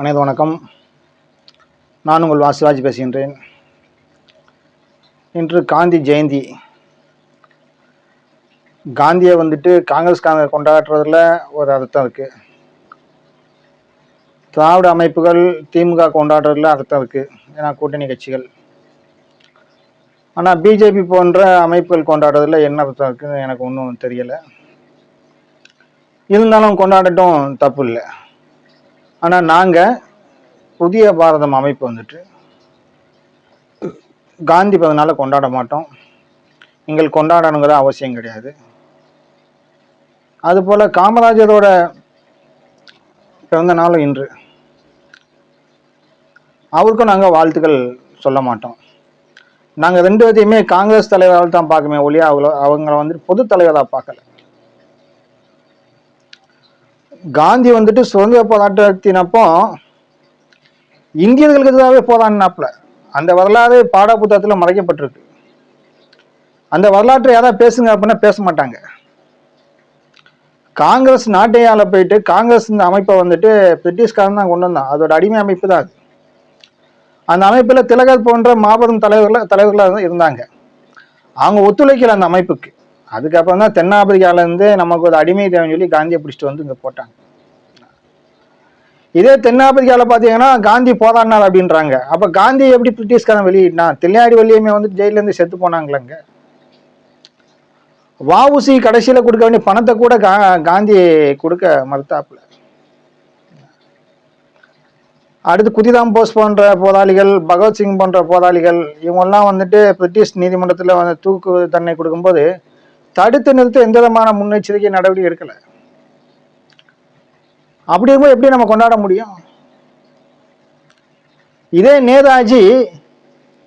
அனைத்து வணக்கம். நான் உங்கள் வாசிராஜ் பேசுகின்றேன். இன்று காந்தி ஜெயந்தி. காந்தியை வந்துட்டு காங்கிரஸ்காரங்க கொண்டாடுறதுல ஒரு அர்த்தம் இருக்குது திராவிட அமைப்புகள் திமுக கொண்டாடுறதுல அர்த்தம் இருக்குது ஏன்னா கூட்டணி கட்சிகள். ஆனால் பிஜேபி போன்ற அமைப்புகள் கொண்டாடுறதுல என்ன அர்த்தம் இருக்குன்னு எனக்கு ஒன்றும் தெரியலை. இருந்தாலும் கொண்டாடட்டும் தப்பு இல்லை. ஆனால் நாங்கள் புதிய பாரதம் அமைப்பு வந்துட்டு காந்தி பதினால கொண்டாட மாட்டோம். எங்கள் கொண்டாடணுங்கிற அவசியம் கிடையாது. அதுபோல் காமராஜரோட பிறந்த நாளும் இன்று. அவருக்கும் நாங்கள் வாழ்த்துக்கள் சொல்ல மாட்டோம். நாங்கள் ரெண்டு பேர்த்தையுமே காங்கிரஸ் தலைவரால் தான் பார்க்கமே ஒழிய அவங்கள அவங்கள வந்துட்டு பொது தலைவராக பார்க்கல. காந்தி வந்துட்டு சுதந்திர போராட்டத்தினப்போ இந்தியர்களுக்கு எதிராகவே போராடினாப்புல. அந்த வரலாறு பாட புத்தகத்தில் மறைக்கப்பட்டிருக்கு. அந்த வரலாற்றை யாராவது பேசுங்க அப்படின்னா பேச மாட்டாங்க. காங்கிரஸ் நாட்டையால போயிட்டு காங்கிரஸ் இந்த அமைப்பை வந்துட்டு பிரிட்டிஷ்காரன் தான் கொண்டு வந்தான். அதோட அடிமை அமைப்பு தான் அது. அந்த அமைப்பில் திலகர் போன்ற மாபெரும் தலைவர்கள் தலைவர்களாக இருந்தாங்க. அவங்க ஒத்துழைக்கல அந்த அமைப்புக்கு. அதுக்கப்புறம் தான் தென்னாப்பிரிக்காவிலேருந்து நமக்கு ஒரு அடிமை தேவைன்னு சொல்லி காந்தியை பிடிச்சிட்டு வந்து இங்கே போட்டாங்க. இதே தென்னாப்பிரிக்காவில் பார்த்தீங்கன்னா காந்தி போராடினார் அப்படின்றாங்க. அப்போ காந்தி எப்படி பிரிட்டிஷ்காரன் வெளியிட்டான்? தில்லையாடி வழியுமே வந்து ஜெயிலேருந்து செத்து போனாங்களேங்க வாவுசி கடைசியில் கொடுக்க வேண்டிய பணத்தை கூட கா காந்தி கொடுக்க மறுத்தாப்புல. அடுத்து குதிராம் போஸ் போன்ற போராளிகள் பகவத்சிங் போன்ற போராளிகள் இவங்கெல்லாம் வந்துட்டு பிரிட்டிஷ் நீதிமன்றத்தில் வந்து தூக்கு தண்டனை கொடுக்கும்போது தடுத்து நிறுத்த எந்த விதமான முன்னெச்சரிக்கை நடவடிக்கை எடுக்கலை. அப்படி இருக்கும்போது எப்படி நம்ம கொண்டாட முடியும்? இதே நேதாஜி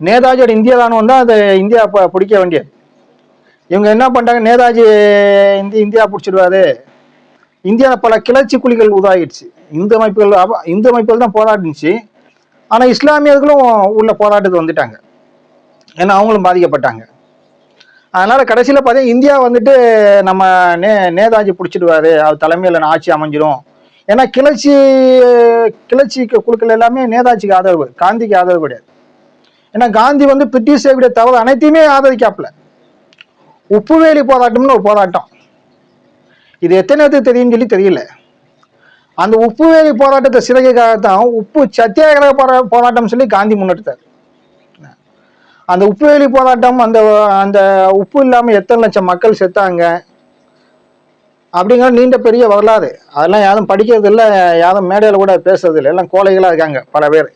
நேதாஜியோட இந்திய ராணுவம் தான் அதை இந்தியா ப- பிடிக்க வேண்டியது. இவங்க என்ன பண்ணிட்டாங்க? நேதாஜி இந்தி இந்தியா பிடிச்சிடுவாரு. இந்தியாவில் பல கிளர்ச்சி குழிகள் உதாகிடுச்சு. இந்து அமைப்புகள் இந்து அமைப்புகள் தான் போராடிச்சு ஆனால் இஸ்லாமியர்களும் உள்ள போராட்டத்துக்கு வந்துட்டாங்க. ஏன்னா அவங்களும் பாதிக்கப்பட்டாங்க. அதனால கடைசியில் பார்த்தீங்கன்னா இந்தியா வந்துட்டு நம்ம நே நேதாஜி பிடிச்சிடுவாரு. அவர் தலைமையில் ஆட்சி அமைஞ்சிரும். ஏன்னா கிளர்ச்சி கிளர்ச்சி குழுக்கள் எல்லாமே நேதாஜிக்கு ஆதரவு காந்திக்கு ஆதரவு கிடையாது. ஏன்னா காந்தி வந்து பிரிட்டிஷ் விட தவறு அனைத்தையுமே ஆதரிக்காப்புல. உப்புவேலி போராட்டம்னு ஒரு போராட்டம். இது எத்தனை பேருக்கு தெரியும்னு சொல்லி தெரியல. அந்த உப்புவேலி போராட்டத்தை சிறகைக்காகத்தான் உப்பு சத்தியாகிரக போரா போராட்டம் சொல்லி காந்தி முன்னெடுத்தார். அந்த உப்புவேலி போராட்டம் அந்த அந்த உப்பு இல்லாமல் எத்தனை லட்சம் மக்கள் செத்தாங்க அப்படிங்கிற நீண்ட பெரிய வரலாறு. அதெல்லாம் யாரும் படிக்கிறது இல்லை யாரும் மேடையில் கூட பேசுறது இல்லை. எல்லாம் கோழைகளாக இருக்காங்க பல பேர்.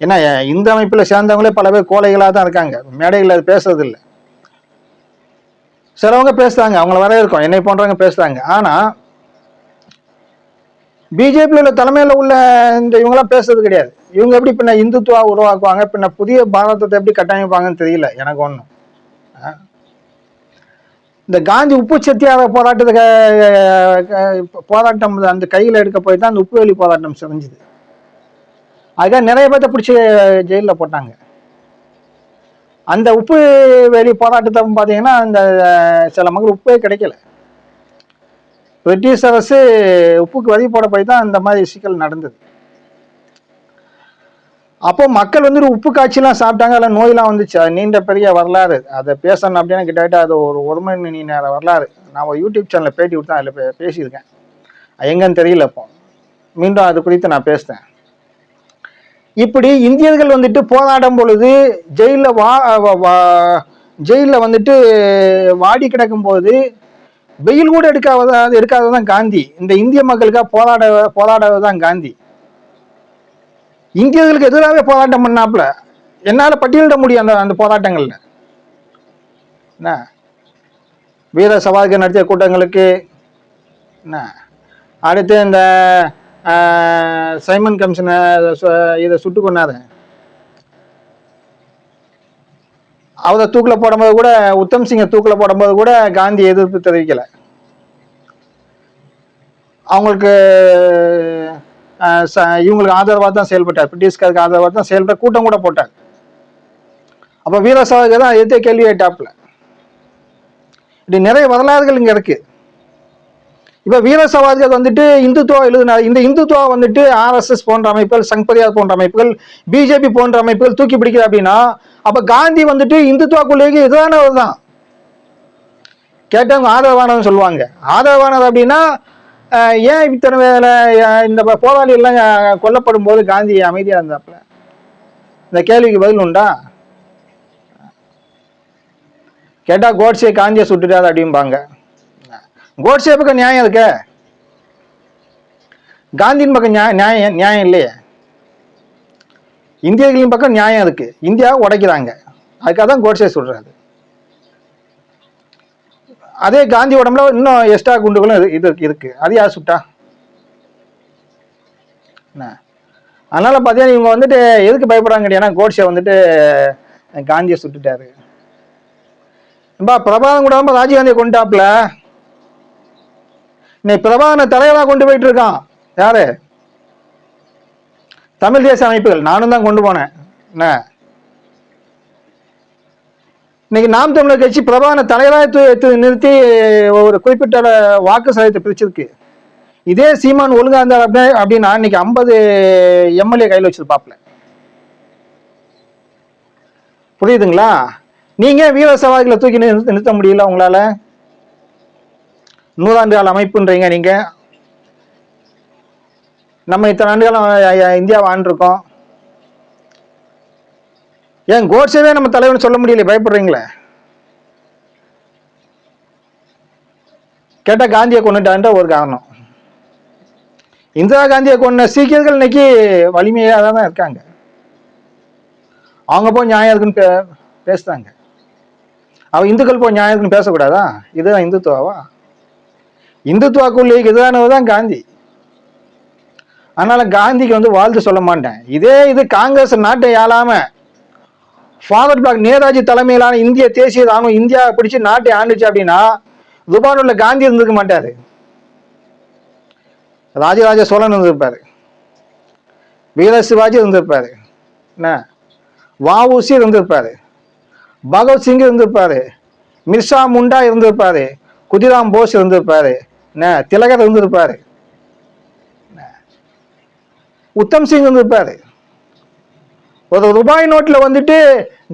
ஏன்னா இந்த அமைப்பில் சேர்ந்தவங்களே பல பேர் கோழைகளாக தான் இருக்காங்க. மேடைகளில் அது பேசுறது இல்லை. சிலவங்க பேசுகிறாங்க அவங்கள வர இருக்கும் என்னை போன்றவங்க பேசுகிறாங்க ஆனால் பிஜேபியில் உள்ள தலைமையில் உள்ள இந்த இவங்கெல்லாம் பேசுறது கிடையாது. இவங்க எப்படி பின்ன இந்துத்துவா உருவாக்குவாங்க? பின்ன புதிய பாரதத்தை எப்படி கட்டமைப்பாங்கன்னு தெரியல எனக்கு ஒன்றும் இந்த காந்தி உப்பு சத்தியாக போராட்டத்துக்கு போராட்டம் அந்த கையில் எடுக்க போய் தான் அந்த உப்பு வேலி போராட்டம் செஞ்சுது. அதுக்காக நிறைய பேர்த்த பிடிச்சி ஜெயிலில் போட்டாங்க. அந்த உப்பு வேலி போராட்டத்தை பார்த்தீங்கன்னா அந்த சில மக்கள் உப்பே கிடைக்கல. பிரிட்டிஷ் அரசு உப்புக்கு வரி போட போய் தான் இந்த மாதிரி சிக்கல் நடந்தது. அப்போ மக்கள் வந்து உப்பு காய்ச்சிலாம் சாப்பிட்டாங்க அதில் நோயெல்லாம் வந்துச்சு. அது நீண்ட பெரிய வரலாறு. அதை பேசணும் அப்படின்னு கிட்டத்தட்ட அது ஒரு ஒரு மணி நேர வரலாறு. நான் ஒரு யூடியூப் சேனலில் பேட்டி கொடுத்தேன் அதில் பேசியிருக்கேன். எங்கன்னு தெரியல இப்போ. மீண்டும் அது குறித்து நான் பேசுகிறேன் இப்படி இந்தியர்கள் வந்துட்டு போராடும் பொழுது ஜெயிலில் வா வா- வா- ஜெயிலில் வந்துட்டு வாடி கிடக்கும் போது வெயில் கூட எடுக்காத எடுக்காதது தான் காந்தி. இந்த இந்திய மக்களுக்காக போராட போராடாதது தான் காந்தி இந்தியர்களுக்கு எதிராகவே போராட்டம் பண்ணாப்புல. என்னால் பட்டியலிட முடியும் அந்த அந்த போராட்டங்களில் என்ன? வீர சவால்கள் நடத்திய கூட்டங்களுக்கு என்ன? அடுத்து இந்த சைமன் கமிஷனை சு- இதை சுட்டு கொண்டாரு அவரை தூக்கில் போடும்போது கூட உத்தம் சிங்கை தூக்கில் போடும்போது கூட காந்தி எதிர்ப்பு தெரிவிக்கலை. அவங்களுக்கு ச- இவங்களுக்கு ஆதரவாக தான் செயல்பட்டார். பிரிட்டிஷ்காருக்கு ஆதரவாக தான் செயல்பட்ட கூட்டம் கூட போட்டார். அப்போ வீர சாவர்கர் தான் எதிர்த்தே கேள்வி கேட்டாப்புல. இப்படி நிறைய வரலாறுகள் இங்கே இருக்குது இப்போ வீர சவாதிகள் வந்துட்டு இந்துத்துவா எழுதினார் இந்த இந்துத்துவா வந்துட்டு ஆர்எஸ்எஸ் போன்ற அமைப்புகள் சங்பரியார் போன்ற அமைப்புகள் பிஜேபி போன்ற அமைப்புகள் தூக்கி பிடிக்குது அப்படின்னா அப்போ காந்தி வந்துட்டு இந்துத்துவா எதிரானவர் தான். கேட்டவங்க ஆதரவானவன் சொல்லுவாங்க. ஆதரவானது அப்படின்னா ஏன் இத்தனை வேலை இந்த போராளி எல்லாம் கொல்லப்படும் போது காந்தி அமைதியாக இருந்தாப்புல இந்த கேள்விக்கு பதில் உண்டா? கேட்டால் கோட்ஸே காந்தியை சுட்டுட்டாரு அப்படிம்பாங்க. கோட்ஸே பக்கம் நியாயம் இருக்க. காந்தியின் பக்கம் நியாயம் நியாயம் நியாயம் இல்லையே. இந்தியர்களின் பக்கம் நியாயம் இருக்கு. இந்தியாவை உடைக்கிறாங்க. அதுக்காக தான் கோட்ஸே சொல்றாரு. அதே காந்தி உடம்புல இன்னும் எக்ஸ்ட்ரா குண்டுகளும் இது இருக்கு. அது யார் சுட்டா? என்ன? அதனால பார்த்தீங்கன்னா இவங்க வந்துட்டு எதுக்கு பயப்படுறாங்க கேட்டீங்கன்னா கோட்ஸே வந்துட்டு காந்தியை சுட்டுட்டாரு. பா பிரபாகரன் கூட ராஜீவ்காந்தியை கொண்டாப்புல இன்னைக்கு பிரபாகரனை தலைவரா கொண்டு போயிட்டு இருக்கான் யாரு? தமிழ் தேச அமைப்புகள். நானும் தான் கொண்டு போனேன். என்ன? இன்னைக்கு நாம் தமிழர் கட்சி பிரபாகரனை தலைவராக நிறுத்தி ஒரு குறிப்பிட்ட வாக்கு சதவீதத்தை பிரிச்சிருக்கு. இதே சீமான் ஒழுங்கா இருந்தார் அப்படின்னா அப்படின்னா இன்னைக்கு ஐம்பது எம்எல்ஏ கையில் வச்சிருப்பாப்ல புரியுதுங்களா? நீங்க வீர சவாதிகளை தூக்கி நிறுத்த முடியல உங்களால? நூறாண்டு கால அமைப்புன்றீங்க நீங்க. நம்ம இத்தனை ஆண்டு காலம் அ- இந்தியாவை ஆண்டிருக்கோம். ஏன் கோட்ஸேவே நம்ம தலைவன் சொல்ல முடியல பயப்படுறீங்களே? கேட்டா காந்தியை கொண்டுட்டான்ற ஒரு காரணம். இந்திரா காந்தியை கொண்ட சீக்கியர்கள் இன்னைக்கு வலிமையாக தான் இருக்காங்க. அவங்க போய் நியாயம் இருக்குன்னு பே பேசுறாங்க. அவ இந்துக்கள் போய் நியாயம் இருக்குன்னு பேசக்கூடாதா? இதுதான் இந்துத்துவாவா? இந்துத்துவா எதிரானவர் தான் காந்தி. அதனால காந்திக்கு வந்து வாழ்த்து சொல்ல மாட்டேன். இதே இது காங்கிரஸ் நாட்டை ஆளாம ஃபாதர் பிளாக் நேதாஜி தலைமையிலான இந்திய தேசிய ராணுவம் இந்தியா பிடிச்சு நாட்டை ஆண்டுச்சு அப்படின்னா துபானூர்ல காந்தி இருந்திருக்க மாட்டாரு. ராஜராஜ சோழன் இருந்திருப்பாரு. வீர சிவாஜி இருந்திருப்பாரு. என்ன? வஉசி இருந்திருப்பாரு. பகத்சிங் இருந்திருப்பாரு. மிர்சா முண்டா இருந்திருப்பாரு. குதிராம் போஸ் இருந்திருப்பாரு. என்ன திலகர் இருந்திருப்பாரு. உத்தம் சிங் இருந்திருப்பாரு. ஒரு ரூபாய் நோட்டில் வந்துட்டு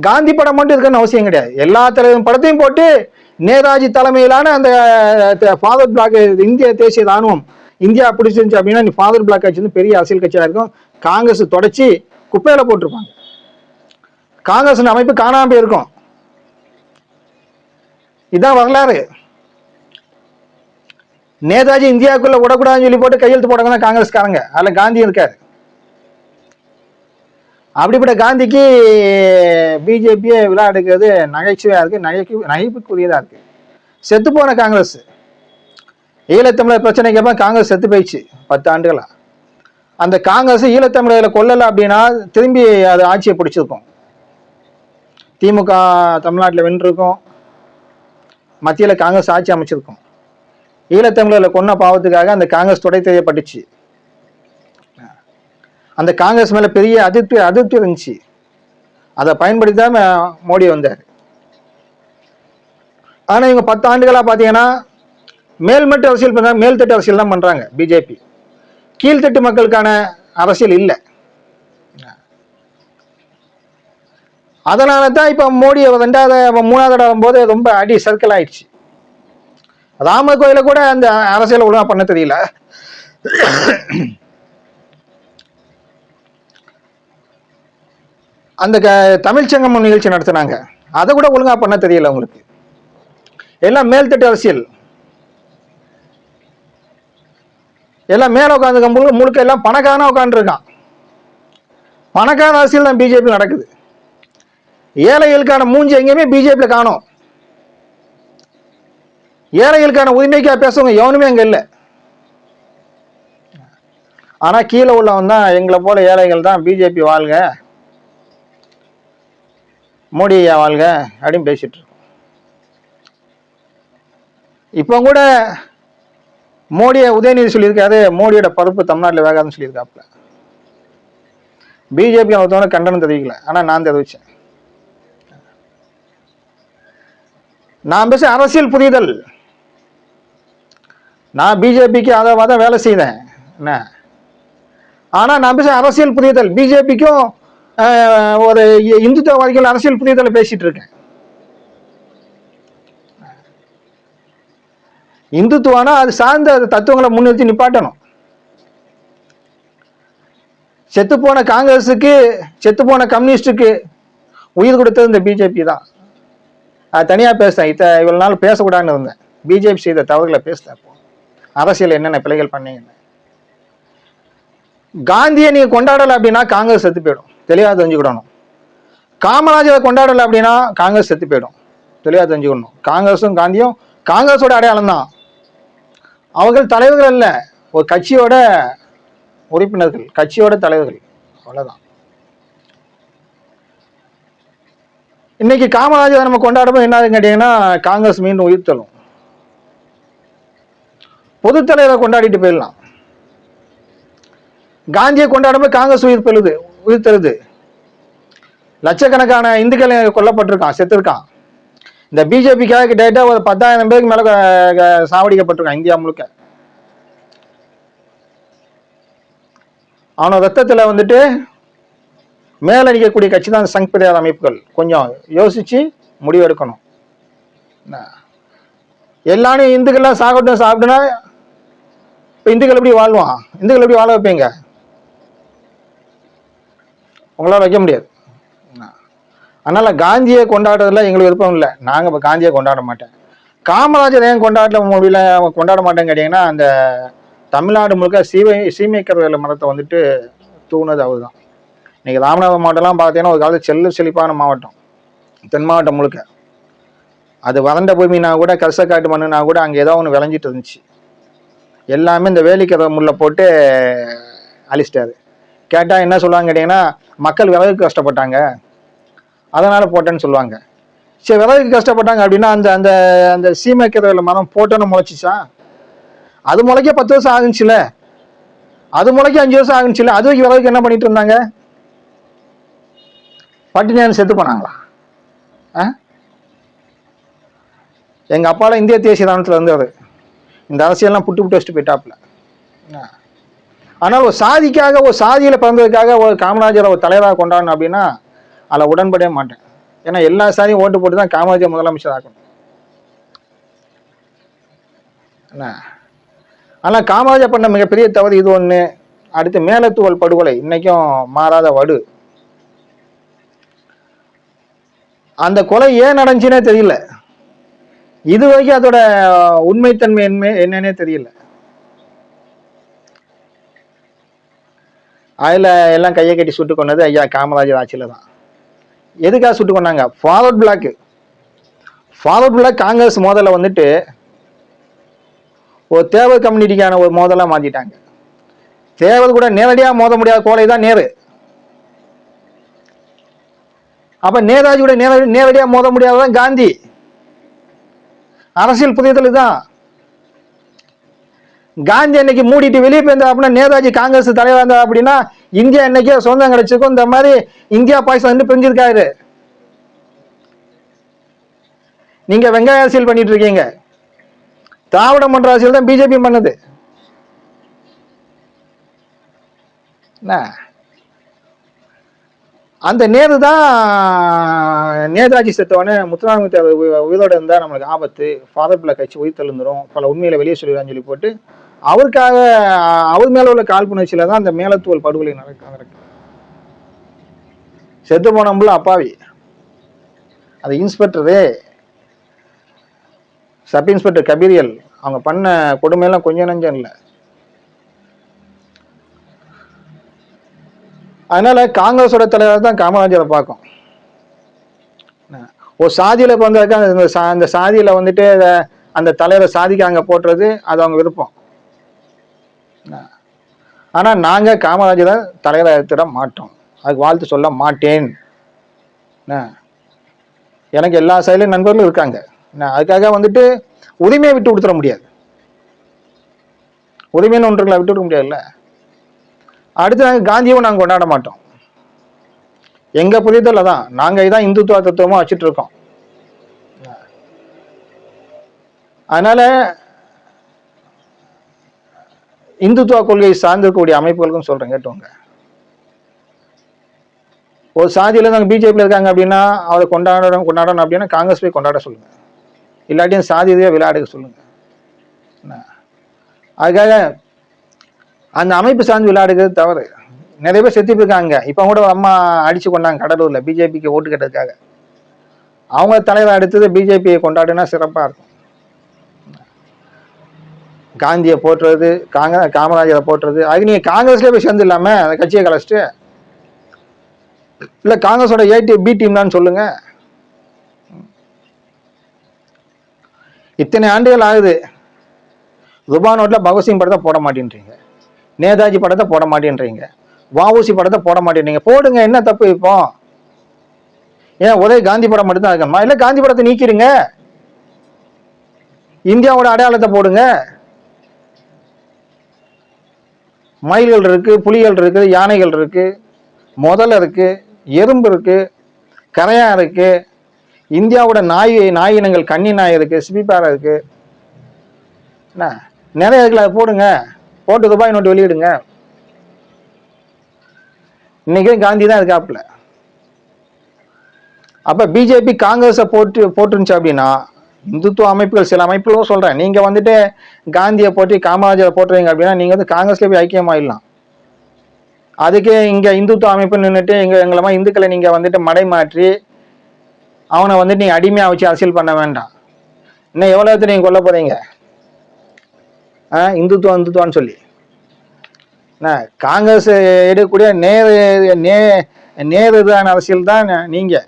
காந்தி படம் மட்டும் இருக்குன்னு அவசியம் கிடையாது. எல்லா தலைவரும் படத்தையும் போட்டு நேதாஜி தலைமையிலான அந்த ஃபாதர் பிளாக் இந்திய தேசிய ராணுவம் இந்தியா பிடிச்சிருந்துச்சு அப்படின்னா நீ ஃபாதர் பிளாக் கட்சி வந்து பெரிய அரசியல் கட்சியாக இருக்கும். காங்கிரஸ் தொடச்சி குப்பையில போட்டிருப்பாங்க. காங்கிரஸ் அமைப்பு காணாம போயிருக்கும். இதுதான் வரலாறு. நேதாஜி இந்தியாவுக்குள்ள விடக்கூடாதுன்னு சொல்லி போட்டு கையெழுத்து போட்டாங்க தான் காங்கிரஸ்காரங்க. அதுல காந்தி இருக்காரு. அப்படிப்பட்ட காந்திக்கு பிஜேபியை விழா எடுக்கிறது நகைச்சுவையா இருக்கு. நகைக்கு நகைப்புக்குரியதா இருக்கு. செத்து போன காங்கிரஸ். ஈழத்தமிழர் பிரச்சனைக்கு அப்புறம் காங்கிரஸ் செத்து போயிடுச்சு பத்து ஆண்டுகளா. அந்த காங்கிரஸ் ஈழத்தமிழர்களை கொல்லலை அப்படின்னா திரும்பி அது ஆட்சியை பிடிச்சிருக்கும். திமுக தமிழ்நாட்டில் வென்றிருக்கும். மத்தியில் காங்கிரஸ் ஆட்சி அமைச்சிருக்கும். ஈழத்தமிழர்களை கொன்ன பாவத்துக்காக அந்த காங்கிரஸ் தொடை தெரியப்பட்டுச்சு அந்த காங்கிரஸ் மேல பெரிய அதிருப்தி அதிருப்தி இருந்துச்சு. அதை பயன்படுத்தி தான் மோடி வந்தார். ஆனா இவங்க பத்து ஆண்டுகளா பாத்தீங்கன்னா மேல்மட்டு அரசியல் பண்றாங்க மேல்தட்டு அரசியல் தான் பண்றாங்க பிஜேபி கீழ்த்தட்டு மக்களுக்கான அரசியல் இல்லை. அதனால தான் இப்போ மோடி ரெண்டாவது மூணாவது இடம் வரும்போது ரொம்ப அடி சர்க்கிள் ஆயிடுச்சு. ராமர் கோயில கூட அந்த அரசியல் ஒழுங்கா பண்ண தெரியல. அந்த க- தமிழ்ச்சங்கம் நிகழ்ச்சி நடத்தினாங்க. அதை கூட ஒழுங்கா பண்ண தெரியல உங்களுக்கு எல்லாம் மேல்தட்டு அரசியல். எல்லாம் மேல உட்காந்து முழுக்க முழுக்க எல்லாம் பணக்காரனா உட்காந்துருக்கான் பணக்கார அரசியல் தான் பிஜேபி நடக்குது. ஏழைகளுக்கான மூஞ்சி எங்கேயுமே பிஜேபியில் காணும். ஏழைகளுக்கான உரிமைக்காக பேசுறவங்க எவனுமே அங்கே இல்லை. ஆனா கீழே உள்ளவன் தான் எங்களை போல ஏழைகள் தான் பிஜேபி வாழ்க மோடி ஐயா வாழ்க அப்படின்னு பேசிட்டு இருக்கோம். இப்போ கூட மோடியை உதயநிதி சொல்லியிருக்காரு மோடியோட பருப்பு தமிழ்நாட்டில் வேகாதுன்னு சொல்லியிருக்காப்புல. பிஜேபி ஒருத்தவங்க கண்டனம் தெரிவிக்கல ஆனா நான் தெரிவிச்சேன். நான் பேச அரசியல் புரிதல். நான் பிஜேபிக்கு ஆதரவாக தான் வேலை செய்தேன். என்ன? ஆனால் நான் பேச அரசியல் புரிதல் பிஜேபிக்கும் ஒரு இந்துத்துவவாதிகள் அரசியல் புரிதலை பேசிட்டு இருக்கேன். இந்துத்துவானா அது சார்ந்த தத்துவங்களை முன்னிறுத்தி நிப்பாட்டணும். செத்துப்போன காங்கிரஸுக்கு செத்துப்போன கம்யூனிஸ்டுக்கு உயிர் கொடுத்தது இந்த பிஜேபி தான். அது தனியாக பேசுகிறேன் இத்த இவ்வளோ நாள் பேசக்கூடாதுன்னு இருந்தேன். பிஜேபி செய்த தவறுகளை பேசுகிறேன் அரசியல் என்னென்ன பிழைகள் பண்ணீங்கன்னு. காந்தியை நீங்கள் கொண்டாடலை அப்படின்னா காங்கிரஸ் செத்து போயிடும். தெளிவாக தெரிஞ்சுக்கிடணும். காமராஜரை கொண்டாடலை அப்படின்னா காங்கிரஸ் செத்து போயிடும். தெளிவாக தெரிஞ்சுக்கணும். காங்கிரஸும் காந்தியும் காங்கிரஸோட அடையாளம் தான். அவர்கள் தலைவர்கள் அல்ல. ஒரு கட்சியோட உறுப்பினர்கள் கட்சியோட தலைவர்கள். அவ்வளோதான் இன்னைக்கு காமராஜரை நம்ம கொண்டாடும்போது என்ன கேட்டீங்கன்னா காங்கிரஸ் மீண்டும் உயிர்த்தலும் பொது தலைவரை கொண்டாடிட்டு போயிடலாம். காந்தியை கொண்டாடும்போது காங்கிரஸ் உயிர் பெறுது உயிர் தருது. லட்சக்கணக்கான இந்துக்கள் கொல்லப்பட்டிருக்கான் செத்துருக்கான். இந்த பிஜேபிக்காக கிட்டத்தட்ட ஒரு பத்தாயிரம் பேருக்கு மேல சாவடிக்கப்பட்டிருக்கான் இந்தியா முழுக்க. அவனோட ரத்தத்தில் வந்துட்டு மேலடிக்கக்கூடிய கட்சி தான் சங் பரிவார அமைப்புகள். கொஞ்சம் யோசிச்சு முடிவெடுக்கணும். எல்லாரும் இந்துக்கள்லாம் சாகட்டும் சாப்பிட்டுனா இப்போ இந்துக்கள் எப்படி வாழ்வான் இந்துக்கள் எப்படி வாழ வைப்பீங்க? உங்களால் வைக்க முடியாது. அதனால் காந்தியை கொண்டாடுறதுல எங்களுக்கு விருப்பம் இல்லை. நாங்கள் இப்போ காந்தியை கொண்டாட மாட்டேன் காமராஜர் ஏன் கொண்டாட முடியல கொண்டாட மாட்டேன்னு கேட்டிங்கன்னா அந்த தமிழ்நாடு முழுக்க சீமை சீமைக்கரவேல மரத்தை வந்துட்டு தூணது அவர் தான் இன்னைக்கு ராமநாதபுரம் மாவட்டம்லாம் பார்த்தீங்கன்னா ஒரு காலத்து செல்லு செழிப்பான மாவட்டம். தென் மாவட்டம் முழுக்க. அது வறண்ட பூமினா கூட கரிசக்காட்டு மண்ணுனா கூட அங்கே ஏதோ ஒன்று விளைஞ்சிட்டு இருந்துச்சு. எல்லாமே இந்த வேலிக்கரை முள்ள போட்டு அழிச்சிட்டாரு. கேட்டால் என்ன சொல்லுவாங்க கேட்டிங்கன்னா மக்கள் விறகுக்கு கஷ்டப்பட்டாங்க. அதனால் போட்டேன்னு சொல்லுவாங்க. சரி விறகுக்கு கஷ்டப்பட்டாங்க அப்படின்னா அந்த அந்த அந்த சீமைக்கரையில் மரம் போட்டோன்னு முளைச்சிச்சா? அது முளைக்க பத்து வருஷம் ஆகுச்சுல அது முளைக்க அஞ்சு வருஷம் ஆகுச்சுல அது வரைக்கும் விறகுக்கு என்ன பண்ணிட்டு இருந்தாங்க? பட்டினியான் செத்து போனாங்களா? ஆ? எங்கள் அப்பாலாம் இந்திய தேசிய தானத்தில் இருந்தவர். இந்த அரசியல்லாம் புட்டு புட்டு வச்சுட்டு போயிட்டாப்புல. ஆ. ஆனால் ஒரு சாதிக்காக ஒரு சாதியில பிறந்ததுக்காக ஒரு காமராஜரை ஒரு தலைவராக கொண்டாடணும் அப்படின்னா அதில் உடன்படவே மாட்டேன். ஏன்னா எல்லா சாதியும் ஓட்டு போட்டு தான் காமராஜர் முதலமைச்சர் ஆக்கணும் என்ன? ஆனால் காமராஜர் பண்ண மிகப்பெரிய தவறு இது ஒன்று அடுத்து மேலத்துவல் படுகொலை. இன்னைக்கும் மாறாத வடு. அந்த கொலை ஏன் நடந்துச்சுன்னே தெரியல. இது வரைக்கும் அதோட உண்மைத்தன்மை என்ன என்னன்னே தெரியல. அதில் எல்லாம் கையை கட்டி சுட்டு கொண்டது ஐயா காமராஜர் ஆட்சியில் தான். எதுக்காக சுட்டு கொண்டாங்க? Forward block forward block Congress மோதலை வந்துட்டு ஒரு தேவர் கம்யூனிட்டிக்கான ஒரு மோதலாக மாற்றிட்டாங்க தேவர் கூட நேரடியாக மோத முடியாத கோலை தான் நேரு. அப்போ நேதாஜி கூட நேரடி நேரடியாக மோத முடியாததான் காந்தி. அரசியல் புரிதல் தான். காந்தி அன்னைக்கு மூடிட்டு வெளியே போயிருந்தா அப்படின்னா நேதாஜி காங்கிரஸ் தலைவர் இருந்தா அப்படின்னா இந்தியா இன்னைக்கே சொந்தம் கிடைச்சிருக்கும். இந்த மாதிரி இந்தியா பாகிஸ்தான் வந்து பிரிஞ்சிருக்காரு. நீங்க வெங்காய அரசியல் பண்ணிட்டு இருக்கீங்க. திராவிட மன்ற அரசியல் தான் பிஜேபி பண்ணுது. என்ன? அந்த நேரு தான் நேதாஜி செத்தவொடனே முத்துராமலிங்க உயிரோடு இருந்தால் நம்மளுக்கு ஆபத்து. ஃபாதர் பிள்ளை கட்சி உயிர் தழுந்துரும். பல உண்மையில வெளியே சொல்லிடுறான்னு சொல்லி போட்டு அவருக்காக அவர் மேலே உள்ள காழ்ப்புணர்ச்சியில தான் அந்த மேலத்துவல் படுகொலை நடக்க நடக்கு. செத்து போனோம்ல அப்பாவி. அது இன்ஸ்பெக்டரு சப் இன்ஸ்பெக்டர் கபீரியல். அவங்க பண்ண கொடுமையெல்லாம் கொஞ்சம் நஞ்சம் இல்லை. அதனால காங்கிரஸோட தலைவர் தான் காமராஜரை பார்க்கும். என்ன, ஒரு இப்போ பிறந்தாக்கா அந்த சா- அந்த சாதியில் வந்துட்டு அந்த தலைவரை சாதிக்கு அங்கே போட்டுறது அது அவங்க விருப்பம். ஆனால் நாங்கள் காமராஜரை தலைவரை எடுத்துட மாட்டோம். அதுக்கு வாழ்த்து சொல்ல மாட்டேன். என்ன, எனக்கு எல்லா சைட்லையும் நண்பர்களும் இருக்காங்க. என்ன, அதுக்காக வந்துட்டு உரிமையை விட்டு கொடுத்துட முடியாது. உரிமைன்னு ஒன்றுகளை விட்டு கொடுக்க முடியாதுல்ல. அடுத்து நாங்கள் காந்தியும் நாங்கள் கொண்டாட மாட்டோம். எங்கள் புரிதல தான் நாங்கள் இதான் இந்துத்துவ தத்துவமாக வச்சுட்டு இருக்கோம் அதனால இந்துத்துவ கொள்கையை சார்ந்திருக்கக்கூடிய அமைப்புகளுக்கும் சொல்கிறேன் கேட்டுவாங்க ஒரு சாதியில நாங்கள் பிஜேபியில் இருக்காங்க அப்படின்னா அவரை கொண்டாடணும் கொண்டாடணும் அப்படின்னா காங்கிரஸ் போய் கொண்டாட சொல்லுங்கள் இல்லாட்டியும் சாதி இதுவே விளையாடுக சொல்லுங்கள் அதுக்காக அந்த அமைப்பு சார்ந்து விளையாடுகிறது தவறு. நிறைய பேர் செத்து போயிருக்காங்க. இப்போ கூட அம்மா அடிச்சு கொண்டாங்க கடலூர்ல பிஜேபிக்கு ஓட்டு கேட்டதுக்காக. அவங்க தலைவர் அடுத்தது பிஜேபியை கொண்டாடுனா சிறப்பாக இருக்கும். காந்தியை போட்டுறது காங்க காமராஜரை போட்டுறது அதுக்கு நீங்கள் காங்கிரஸ்லேயே போய் சேர்ந்து இல்லாமல் அந்த கட்சியை கலைச்சிட்டு இல்லை காங்கிரஸோட ஏ டீம் பி டீம் தான் சொல்லுங்க. இத்தனை ஆண்டுகள் ஆகுது. ரூபா நோட்டில் பகத்சிங் படத்தை போட மாட்டேன்றீங்க. நேதாஜி படத்தை போட மாட்டேன்றீங்க. வாவூசி படத்தை போட மாட்டேன்றீங்க. போடுங்க என்ன தப்பு இப்போ? ஏன் ஒரே காந்தி படம் மட்டும்தான் இருக்கமா இல்லை காந்தி படத்தை நீக்கிடுங்க. இந்தியாவோட அடையாளத்தை போடுங்க. மயில்கள் இருக்கு புலிகள் இருக்கு யானைகள் இருக்கு முதல் இருக்கு எறும்பு இருக்கு கரையான் இருக்கு இந்தியாவோட நாய் நாய் இனங்கள் கன்னி நாய் இருக்கு சிபிப்பாறை இருக்கு. என்ன? நிறைய இருக்குல்ல அதை போடுங்க. போட்டு துபாய் நோட்டு வெளியிடுங்க. இன்னைக்கும் காந்தி தான் இருக்காப்புல. அப்ப பிஜேபி காங்கிரஸை போட்டு போட்டுருந்துச்சு அப்படின்னா இந்துத்துவ அமைப்புகள் சில அமைப்புகளும் சொல்றேன். நீங்க வந்துட்டு காந்தியை போட்டு காமராஜரை போட்டுறீங்க அப்படின்னா நீங்க வந்து காங்கிரஸ்ல போய் ஐக்கியமாயிடலாம் அதுக்கே இங்க இந்துத்துவ அமைப்பு நின்றுட்டு எங்க எங்களை இந்துக்களை நீங்க வந்துட்டு மடை மாற்றி அவனை வந்துட்டு நீங்க அடிமையா வச்சு அரசியல் பண்ண வேண்டாம். இன்னும் எவ்வளவு நீங்க கொல்ல போறீங்க? இந்துத்துவம் இந்துத்துவான்னு சொல்லி. என்ன காங்கிரஸ் எடுக்கக்கூடிய நேரு நே நேரு அரசியல் தான் நீங்க.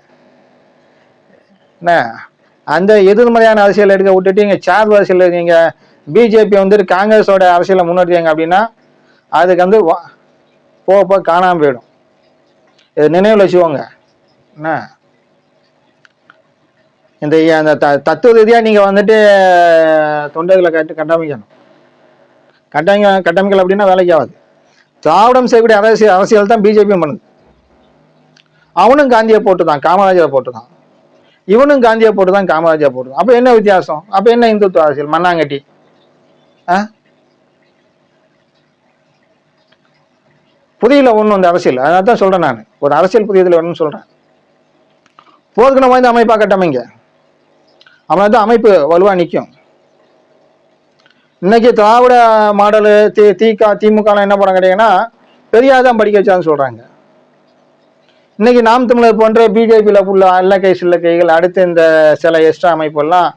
என்ன அந்த எதிர்மறையான அரசியல் எடுக்க விட்டுட்டு இங்கே சார்பு அரசியல் இருக்கீங்க. பிஜேபி வந்துட்டு காங்கிரஸோட அரசியலை முன்னெடுத்தீங்க அப்படின்னா அதுக்கு வந்து போக போக காணாமல் போயிடும். இது நினைவில் வச்சுக்கோங்க. என்ன இந்த அந்த த- தத்துவ ரீதியாக நீங்கள் வந்துட்டு தொண்டைகளை கட்டு கட்டமைக்கணும். கட்டமைக்க கட்டமைக்கல அப்படின்னா வேலைக்கு ஆகாது. திராவிடம் செய்யக்கூடிய அரசியல் அரசியல் தான் பிஜேபியும் பண்ணுது. அவனும் காந்தியை போட்டு தான் காமராஜரை போட்டு தான் இவனும் காந்தியை போட்டு தான் காமராஜரை போட்டுதான். அப்போ என்ன வித்தியாசம்? அப்போ என்ன இந்துத்துவ அரசியல்? மண்ணாங்கட்டி. ஆ? புரியல ஒன்றும் இந்த அரசியல். அதனால தான் சொல்கிறேன் நான். ஒரு அரசியல் புதியதில் ஒன்றும் சொல்கிறேன் போர்க்குணம் வாய்ந்த அமைப்பாக கட்டமைங்க. அவனால் தான் அமைப்பு வலுவாக நிற்கும் இன்னைக்கு திராவிட மாடலு தி திக திமுகலாம் என்ன படம் கேட்டீங்கன்னா பெரியார் தான் படிக்க வச்சான்னு சொல்கிறாங்க இன்னைக்கு நாம் தமிழர் போன்ற பிஜேபியில் உள்ள அல்லக்கை சில்லக்கைகள் அடுத்து இந்த சில எக்ஸ்ட்ரா அமைப்பெல்லாம்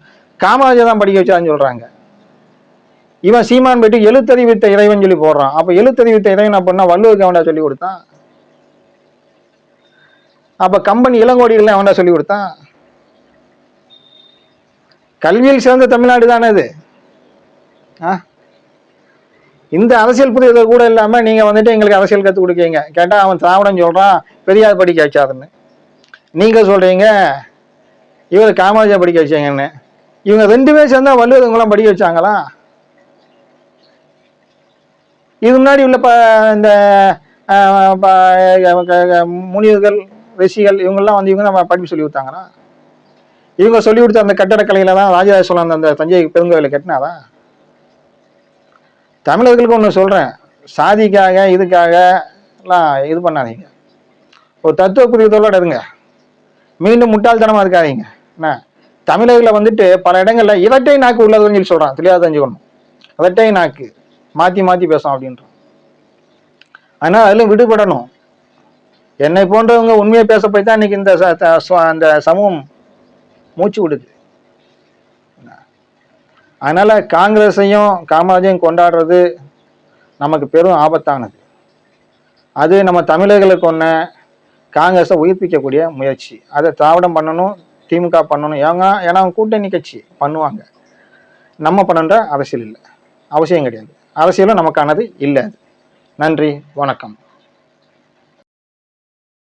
காமராஜர் தான் படிக்க வச்சான்னு சொல்கிறாங்க இவன் சீமான் போயிட்டு எழுத்தறிவித்த இறைவன் சொல்லி போடுறான். அப்போ எழுத்தறிவித்த இறைவன் அப்படின்னா வள்ளுவருக்கு அவன்டா சொல்லி கொடுத்தான். அப்போ கம்பெனி இளங்கோடிகள் அவன்டா சொல்லி கொடுத்தான். கல்வியில் சிறந்த தமிழ்நாடு தானே அது? இந்த அரசியல் புரிதல் கூட இல்லாம நீங்க வந்துட்டு எங்களுக்கு அரசியல் கற்றுக் கொடுக்கீங்க. கேட்டா அவன் திராவிடம் சொல்றான் பெரியார் படிக்க வச்சாருன்னு நீங்க சொல்றீங்க இவர் காமராஜர் படிக்க வச்சாங்கன்னு இவங்க ரெண்டு பேர் சேர்ந்தா வள்ளுவர் படிக்க வச்சாங்களா? இது முன்னாடி உள்ள ப இந்த முனிவர்கள் ரிஷிகள் இவங்கெல்லாம் வந்து இவங்க நம்ம படிப்பு சொல்லி கொடுத்தாங்களா? இவங்க சொல்லி கொடுத்த அந்த கட்டடக்கலையில தான் ராஜராஜ சோழன் அந்த தஞ்சை பெருங்கோயிலை கட்டினாதான் தமிழர்களுக்கு ஒன்று சொல்கிறேன் சாதிக்காக இதுக்காக எல்லாம் இது பண்ணாதீங்க. ஒரு தத்துவ புரிதலோட இருங்க. மீண்டும் முட்டாள்தனமாக இருக்காதீங்க. என்ன? தமிழர்களை வந்துட்டு பல இடங்களில் இரட்டை நாக்கு உள்ளதுன்னு சொல்லி சொல்கிறான் தெரியாத தெரிஞ்சுக்கணும். இரட்டை நாக்கு. மாற்றி மாற்றி பேசும் அப்படின்றான் ஆனால் அதிலும் விடுபடணும். என்னை போன்றவங்க உண்மையை பேச போய் தான் இன்னைக்கு இந்த அந்த சமூகம் மூச்சு விடுது. அதனால் காங்கிரஸையும் காமராஜையும் கொண்டாடுறது நமக்கு பெரும் ஆபத்தானது. அது நம்ம தமிழர்களுக்கு ஒன்று காங்கிரஸை உயிர்ப்பிக்கக்கூடிய முயற்சி. அதை திராவிடம் பண்ணணும் திமுக பண்ணணும். ஏங்க ஏன்னா அவங்க கூட்டணி கட்சி பண்ணுவாங்க. நம்ம பண்ணுற அரசியல் இல்லை. அவசியம் கிடையாது. அரசியலும் நமக்கானது இல்லை அது. நன்றி வணக்கம்.